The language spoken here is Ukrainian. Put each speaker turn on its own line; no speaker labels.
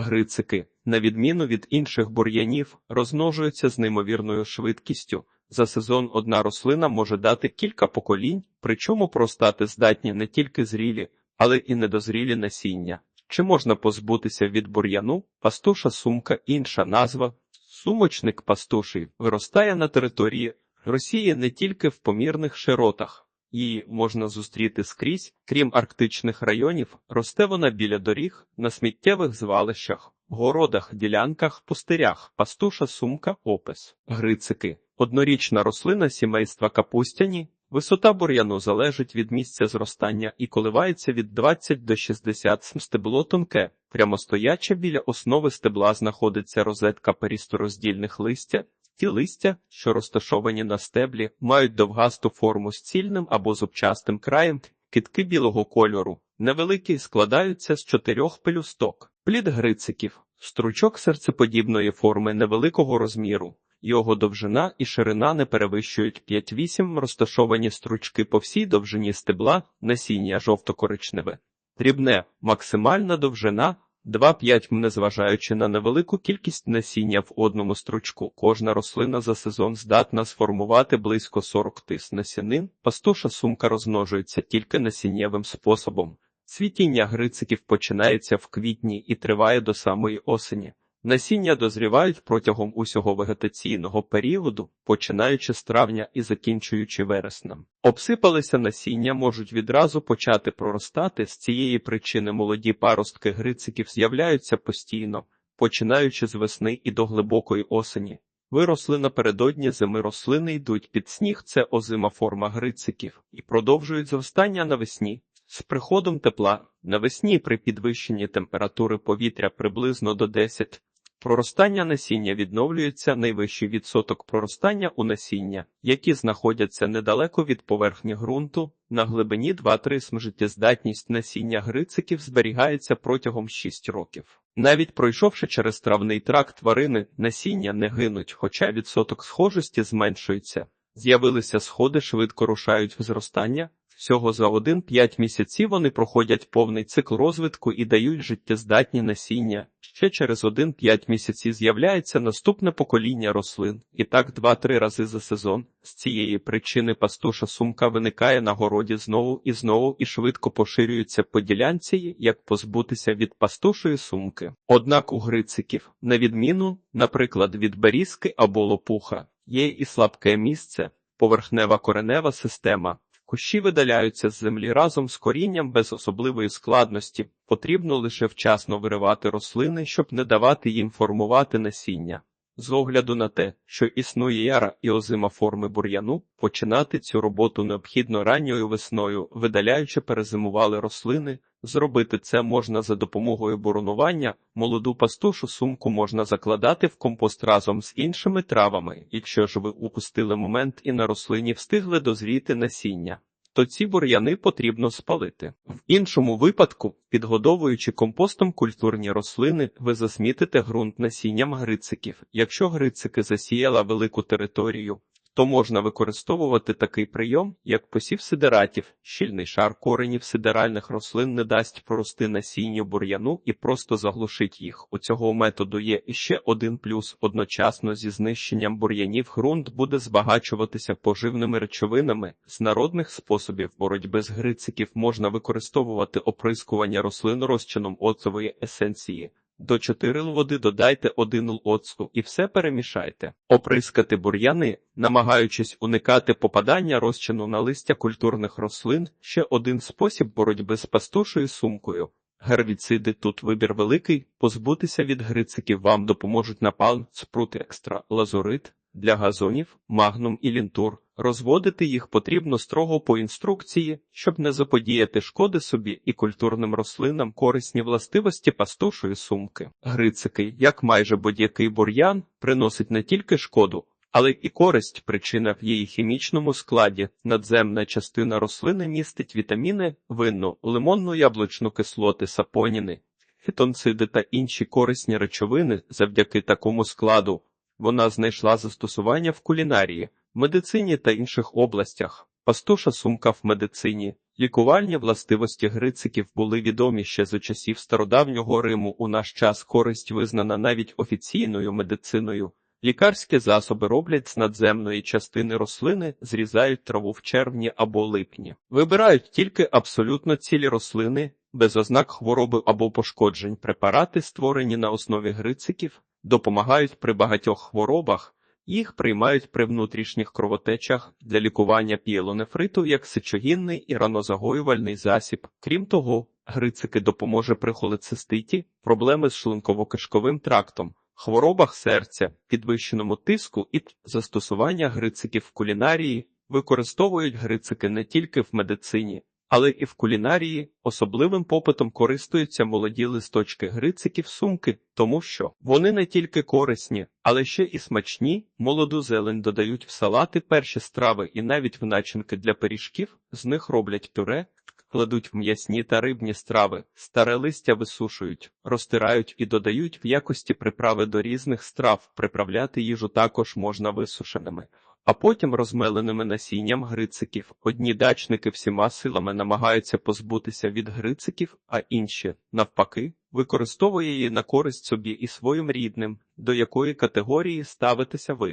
Грицики, на відміну від інших бур'янів, розмножуються з неймовірною швидкістю. За сезон одна рослина може дати кілька поколінь, причому простати здатні не тільки зрілі, але і недозрілі насіння. Чи можна позбутися від бур'яну? Пастуша сумка інша назва. Сумочник пастуший виростає на території Росії не тільки в помірних широтах. Її можна зустріти скрізь, крім арктичних районів, росте вона біля доріг, на сміттєвих звалищах, городах, ділянках, пустирях, пастуша сумка, опис, грицики, однорічна рослина сімейства капустяні. Висота бур'яну залежить від місця зростання і коливається від 20 до 60 см. Стебло тонке, прямостояче біля основи стебла знаходиться розетка перістороздільних листя. Ті листя, що розташовані на стеблі, мають довгасту форму з цільним або зубчастим краєм, китки білого кольору, невеликі складаються з чотирьох пелюсток, плід грициків, стручок серцеподібної форми невеликого розміру. Його довжина і ширина не перевищують 5-8 розташовані стручки по всій довжині стебла, насіння жовто-коричневе. Дрібне, максимальна довжина 2-5 м, незважаючи на невелику кількість насіння в одному стручку. Кожна рослина за сезон здатна сформувати близько 40 тис насінин. Пастуша сумка розмножується тільки насіннєвим способом. Цвітіння грициків починається в квітні і триває до самої осені. Насіння дозрівають протягом усього вегетаційного періоду, починаючи з травня і закінчуючи вереснем. Обсипалися насіння можуть відразу почати проростати. З цієї причини молоді паростки грициків з'являються постійно, починаючи з весни і до глибокої осені. Виросли напередодні зими рослини йдуть під сніг, це озима форма грициків, і продовжують зростання навесні. З приходом тепла навесні при підвищенні температури повітря приблизно до 10 Проростання насіння відновлюється найвищий відсоток проростання у насіння, які знаходяться недалеко від поверхні ґрунту, на глибині 2-3 см життєздатність насіння грициків зберігається протягом 6 років. Навіть пройшовши через травний тракт тварини, насіння не гинуть, хоча відсоток схожості зменшується. З'явилися сходи, швидко рушають в зростання. Всього за 1-5 місяців вони проходять повний цикл розвитку і дають життєздатні насіння. Ще через 1-5 місяців з'являється наступне покоління рослин, і так 2-3 рази за сезон. З цієї причини пастуша сумка виникає на городі знову і знову і швидко поширюється по ділянці, як позбутися від пастушої сумки. Однак у грициків, на відміну, наприклад, від берізки або лопуха, є і слабке місце, поверхнева коренева система. Кущі видаляються з землі разом з корінням без особливої складності, потрібно лише вчасно виривати рослини, щоб не давати їм формувати насіння. З огляду на те, що існує яра і озима форми бур'яну, починати цю роботу необхідно ранньою весною, видаляючи перезимували рослини. Зробити це можна за допомогою боронування, молоду пастушу сумку можна закладати в компост разом з іншими травами, якщо ж ви упустили момент і на рослині встигли дозріти насіння. То ці бур'яни потрібно спалити. В іншому випадку, підгодовуючи компостом культурні рослини, ви засмітите ґрунт насінням грициків. Якщо грицики засіяла велику територію, то можна використовувати такий прийом, як посів сидератів. Щільний шар коренів сидеральних рослин не дасть прорости насінню бур'яну і просто заглушить їх. У цього методу є іще один плюс. Одночасно зі знищенням бур'янів ґрунт буде збагачуватися поживними речовинами. З народних способів боротьби з грициків можна використовувати оприскування рослин розчином оцової есенції. До 4 л води додайте 1 л оцту і все перемішайте. Оприскати бур'яни, намагаючись уникати попадання розчину на листя культурних рослин, ще один спосіб боротьби з пастушою сумкою. Гербіциди тут вибір великий, позбутися від грициків вам допоможуть напалм, спрут екстра, лазурит, для газонів, магнум і лінтур. Розводити їх потрібно строго по інструкції, щоб не заподіяти шкоди собі і культурним рослинам корисні властивості пастушої сумки. Грицики, як майже будь-який бур'ян, приносить не тільки шкоду, але і користь причина в її хімічному складі. Надземна частина рослини містить вітаміни, винну, лимонну яблучну кислоти, сапоніни, фітонциди та інші корисні речовини завдяки такому складу. Вона знайшла застосування в кулінарії, медицині та інших областях. Пастуша сумка в медицині. Лікувальні властивості грициків були відомі ще за часів стародавнього Риму. У наш час користь визнана навіть офіційною медициною. Лікарські засоби роблять з надземної частини рослини, зрізають траву в червні або липні. Вибирають тільки абсолютно цілі рослини, без ознак хвороби або пошкоджень. Препарати, створені на основі грициків, допомагають при багатьох хворобах. Їх приймають при внутрішніх кровотечах для лікування пієлонефриту як сечогінний і ранозагоювальний засіб. Крім того, грицики допоможе при холециститі, проблеми з шлунково-кишковим трактом, хворобах серця, підвищеному тиску і застосування грициків в кулінарії. Використовують грицики не тільки в медицині, але і в кулінарії особливим попитом користуються молоді листочки грициків сумки, тому що вони не тільки корисні, але ще і смачні. Молоду зелень додають в салати перші страви і навіть в начинки для пиріжків. З них роблять пюре, кладуть в м'ясні та рибні страви, старе листя висушують, розтирають і додають в якості приправи до різних страв. Приправляти їжу також можна висушеними а потім розмеленими насінням грициків. Одні дачники всіма силами намагаються позбутися від грициків, а інші, навпаки, використовує її на користь собі і своїм рідним, до якої категорії ставитеся ви.